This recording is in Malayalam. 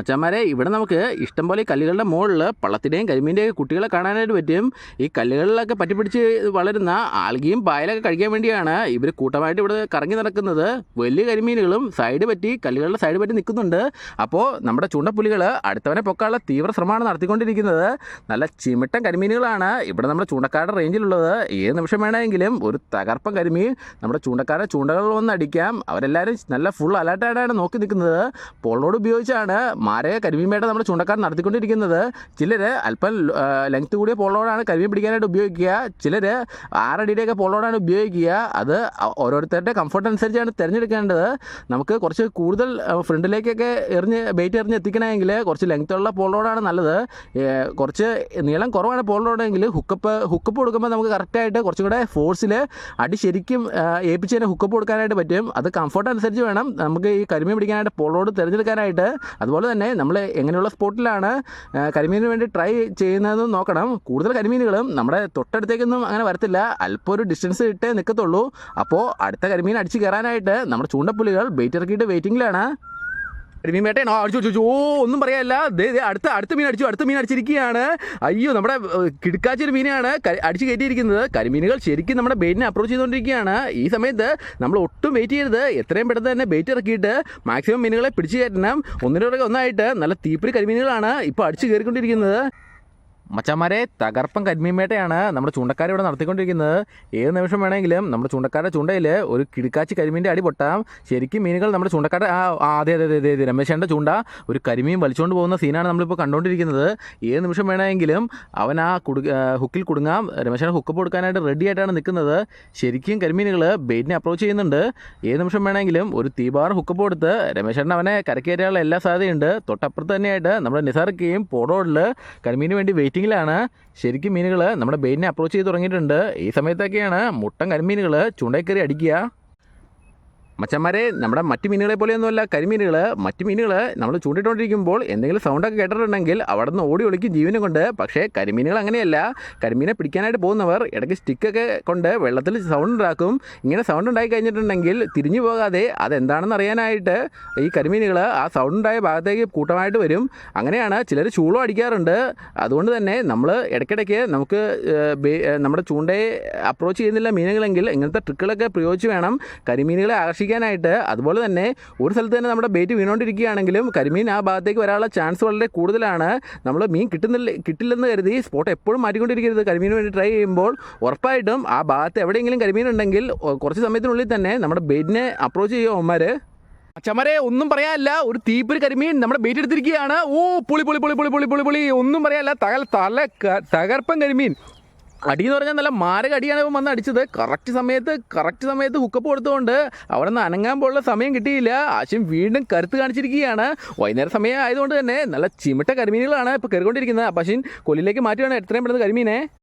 മച്ചാന്മാരെ ഇവിടെ നമുക്ക് ഇഷ്ടംപോലെ കല്ലുകളുടെ മുകളിൽ പള്ളത്തിന്റെയും കരിമീന്റെയും കുട്ടികളെ കാണാനായിട്ട് പറ്റും. ഈ കല്ലുകളിലൊക്കെ പറ്റിപ്പിടിച്ച് വളരുന്ന ആൽഗിയും പായലൊക്കെ കഴിക്കാൻ വേണ്ടിയാണ് ഇവർ കൂട്ടമായിട്ട് ഇവിടെ കറങ്ങി നടക്കുന്നത്. വലിയ കരിമീനുകളും സൈഡ് പറ്റി കല്ലുകളുടെ സൈഡ് പറ്റി നിൽക്കുന്നുണ്ട്. അപ്പോൾ നമ്മുടെ ചൂണ്ടപ്പുലികൾ അടുത്തവനെ പൊക്കാനുള്ള തീവ്ര ശ്രമമാണ് നടത്തിക്കൊണ്ടിരിക്കുന്നത്. നല്ല ചിമിട്ടൻ കരിമീനുകളാണ് ഇവിടെ നമ്മുടെ ചൂണ്ടക്കാരുടെ റേഞ്ചിലുള്ളത്. ഏത് നിമിഷം വേണമെങ്കിലും ഒരു തകർപ്പൻ കരിമീൻ നമ്മുടെ ചൂണ്ടക്കാരെ ചൂണ്ടകളിൽ വന്ന് അടിക്കാം അവരെല്ലാവരും നല്ല ഫുൾ അലർട്ടായിട്ടാണ് നോക്കി നിൽക്കുന്നത്. പോളോട് ഉപയോഗിച്ചാണ് മാരക കരിമീൻപേട്ട നമ്മുടെ ചൂണ്ടക്കാരൻ നടത്തിക്കൊണ്ടിരിക്കുന്നത്. ചിലർ അല്പം ലെങ്ത് കൂടിയ പോളോടാണ് കരിമീൻ പിടിക്കാനായിട്ട് ഉപയോഗിക്കുക. ചിലർ ആറടിയുടെയൊക്കെ പോളോടാണ് ഉപയോഗിക്കുക. അത് ഓരോരുത്തരുടെ കംഫർട്ട് അനുസരിച്ചാണ് തിരഞ്ഞെടുക്കേണ്ടത്. നമുക്ക് കുറച്ച് കൂടുതൽ ഫ്രണ്ടിലേക്കൊക്കെ എറിഞ്ഞ് ബെയ്റ്റ് എറിഞ്ഞ് എത്തിക്കണമെങ്കിൽ കുറച്ച് ലെങ്ത്തുള്ള പോളോടാണ് നല്ലത്. കുറച്ച് നീളം കുറവാണ് പോളോടെങ്കിൽ ഹുക്കപ്പ് ഹുക്കപ്പ് കൊടുക്കുമ്പോൾ നമുക്ക് കറക്റ്റായിട്ട് കുറച്ചും കൂടെ ഫോഴ്സിൽ അടി ശരിക്കും ഏൽപ്പിച്ച് തന്നെ ഹുക്കപ്പ് കൊടുക്കാനായിട്ട് പറ്റും. അത് കംഫർട്ട് അനുസരിച്ച് വേണം. നമുക്ക് ഈ കരിമീൻ പിടിക്കാനായിട്ട് പോളോട് തിരഞ്ഞെടുക്കാനായിട്ട്. അതുപോലെ തന്നെ നമ്മൾ എങ്ങനെയുള്ള സ്പോട്ടിലാണ് കരിമീനിന് വേണ്ടി ട്രൈ ചെയ്യുന്നതെന്ന് നോക്കണം. കൂടുതൽ കരിമീനുകളും നമ്മുടെ തൊട്ടടുത്തേക്കൊന്നും അങ്ങനെ വരത്തില്ല. അല്പം ഒരു ഡിസ്റ്റൻസ് ഇട്ടേ നിൽക്കത്തുള്ളൂ അപ്പോൾ അടുത്ത കരിമീൻ അടിച്ച് കയറാനായിട്ട് നമ്മുടെ ചൂണ്ടപ്പുലികൾ ബെയ്റ്റ് ഇറക്കിയിട്ട് വെയിറ്റിംഗിലാണ് കരിമീൻ വേട്ടയാണോ അടിച്ചു അടിച്ചു ഓ ഒന്നും പറയാല്ല അടുത്ത അടുത്ത മീൻ അടിച്ചു അടുത്ത മീൻ അടിച്ചിരിക്കുകയാണ്. അയ്യോ നമ്മുടെ കിടുക്കാച്ചൊരു മീനാണ് അടിച്ചു കയറ്റിയിരിക്കുന്നത്. കരിമീനുകൾ ശരിക്കും നമ്മുടെ ബെയിറ്റിനെ അപ്രോച്ച് ചെയ്തുകൊണ്ടിരിക്കുകയാണ്. ഈ സമയത്ത് നമ്മൾ ഒട്ടും വെയിറ്റ് ചെയ്യരുത്. എത്രയും പെട്ടെന്ന് തന്നെ ബെയിറ്റ് ഇറക്കിയിട്ട് മാക്സിമം മീനുകളെ പിടിച്ചു കയറ്റണം. ഒന്നിനോടൊക്കെ ഒന്നായിട്ട് നല്ല തീപ്പൊരി കരിമീനുകളാണ് ഇപ്പോൾ അടിച്ചു കയറിക്കൊണ്ടിരിക്കുന്നത്. മച്ചന്മാരെ തകർപ്പൻ കരിമീൻമേട്ടയാണ് നമ്മുടെ ചൂണ്ടക്കാരെ ഇവിടെ നടത്തിക്കൊണ്ടിരിക്കുന്നത്. ഏത് നിമിഷം വേണമെങ്കിലും നമ്മുടെ ചൂണ്ടക്കാരുടെ ചൂണ്ടയിൽ ഒരു കിടുക്കാച്ചി കരിമീന്റെ അടി പൊട്ടാം. ശരിക്കും മീനുകൾ നമ്മുടെ ചൂണ്ടക്കാരുടെ ആ അതെ അതെ അതെ അതെ അതെ രമേശേന്റെ ചൂണ്ട ഒരു കരിമീൻ വലിച്ചുകൊണ്ട് പോകുന്ന സീനാണ് നമ്മളിപ്പോൾ കണ്ടുകൊണ്ടിരിക്കുന്നത്. ഏത് നിമിഷം വേണമെങ്കിലും അവൻ ആ കുടു ഹുക്കിൽ കുടുങ്ങാം. രമേശേന്റെ ഹുക്കപ്പ് കൊടുക്കാനായിട്ട് റെഡി ആയിട്ടാണ് നിൽക്കുന്നത്. ശരിക്കും കരിമീനുകൾ ബെയ്റ്റിനെ അപ്രോച്ച് ചെയ്യുന്നുണ്ട്. ഏത് നിമിഷം വേണമെങ്കിലും ഒരു തീപാർ ഹുക്കപ്പ് കൊടുത്ത് രമേശേട്ടൻ അവനെ കരക്കേറ്റാനുള്ള എല്ലാ സാധ്യതയുണ്ട്. തൊട്ടപ്പുറത്ത് തന്നെയായിട്ട് നമ്മുടെ നിസാർക്കയും പോടോളിൽ കരിമീന് വേണ്ടി വെയിറ്റിങ്ങിലാണ് ശരിക്കും മീനുകൾ നമ്മുടെ ബെയിനെ അപ്രോച്ച് ചെയ്ത് തുടങ്ങിയിട്ടുണ്ട്. ഈ സമയത്തൊക്കെയാണ് മുട്ടൻ കരിമീനുകൾ ചൂണ്ടയിൽ കയറി അടിക്കുക. മച്ചന്മാരെ നമ്മുടെ മറ്റു മീനുകളെ പോലെയൊന്നുമല്ല. കരിമീനുകൾ മറ്റു മീനുകൾ നമ്മൾ ചൂണ്ടിട്ടുകൊണ്ടിരിക്കുമ്പോൾ എന്തെങ്കിലും സൗണ്ടൊക്കെ കേട്ടിട്ടുണ്ടെങ്കിൽ അവിടെ നിന്ന് ഓടി ഒളിക്കും ജീവനും കൊണ്ട്. പക്ഷേ കരിമീനുകൾ അങ്ങനെയല്ല. കരിമീനെ പിടിക്കാനായിട്ട് പോകുന്നവർ ഇടയ്ക്ക് സ്റ്റിക്കൊക്കെ കൊണ്ട് വെള്ളത്തിൽ സൗണ്ട് ഉണ്ടാക്കും. ഇങ്ങനെ സൗണ്ട് ഉണ്ടായി കഴിഞ്ഞിട്ടുണ്ടെങ്കിൽ തിരിഞ്ഞു പോകാതെ അതെന്താണെന്ന് അറിയാനായിട്ട് ഈ കരിമീനുകൾ ആ സൗണ്ട് ഉണ്ടായ ഭാഗത്തേക്ക് കൂട്ടമായിട്ട് വരും. അങ്ങനെയാണ് ചിലർ ചൂളം അടിക്കാറുണ്ട്. അതുകൊണ്ട് തന്നെ നമ്മൾ ഇടയ്ക്കിടയ്ക്ക് നമുക്ക് നമ്മുടെ ചൂണ്ടയെ അപ്രോച്ച് ചെയ്യുന്നില്ല മീനുകളെങ്കിൽ ഇങ്ങനത്തെ ട്രിക്കുകളൊക്കെ പ്രയോഗിച്ച് വേണം കരിമീനുകളെ ആകർഷിക്കാനായിട്ട് അതുപോലെ തന്നെ ഒരു സ്ഥലത്ത് തന്നെ നമ്മുടെ ബേറ്റ് വീണുകൊണ്ടിരിക്കുകയാണെങ്കിലും കരിമീൻ ആ ഭാഗത്തേക്ക് വരാനുള്ള ചാൻസ് വളരെ കൂടുതലാണ്. നമ്മൾ മീൻ കിട്ടുന്നില്ല കിട്ടില്ലെന്ന് കരുതി സ്പോട്ട് എപ്പോഴും മാറ്റിക്കൊണ്ടിരിക്കരുത്. കരിമീന് വേണ്ടി ട്രൈ ചെയ്യുമ്പോൾ ഉറപ്പായിട്ടും ആ ഭാഗത്ത് എവിടെയെങ്കിലും കരിമീൻ ഉണ്ടെങ്കിൽ കുറച്ച് സമയത്തിനുള്ളിൽ തന്നെ നമ്മുടെ ബേറ്റിനെ അപ്രോച്ച് ചെയ്യുക അവന്മാർ അച്ഛന്മാരെ ഒന്നും പറയാനില്ല. ഒരു തീപ്പൊരു കരിമീൻ നമ്മുടെ ബേറ്റ് എടുത്തിരിക്കുകയാണ്. ഓ പുളി പുളി പുളി പുളി പുളി പുളി പുളി. ഒന്നും പറയാനില്ല. തകൽ തല തകർപ്പൻ കരിമീൻ. അടി എന്ന് പറഞ്ഞാൽ നല്ല മാരക അടിയാണ് ഇവൻ വന്ന് അടിച്ചത്. കറക്റ്റ് സമയത്ത് കറക്റ്റ് സമയത്ത് ഹുക്കപ്പ് കൊടുത്തുകൊണ്ട് അവിടെ നിന്ന് അനങ്ങാൻ പോലുള്ള സമയം കിട്ടിയില്ല. ആശയം വീണ്ടും കരുത്ത് കാണിച്ചിരിക്കുകയാണ്. വൈകുന്നേരം സമയം ആയതുകൊണ്ട് തന്നെ നല്ല ചിമിട്ട കരിമീനുകളാണ് ഇപ്പോൾ കയറിക്കൊണ്ടിരിക്കുന്നത്. പശുൻ കൊല്ലിലേക്ക് മാറ്റുകയാണ് എത്രയും പെട്ടെന്ന് കരിമീനെ.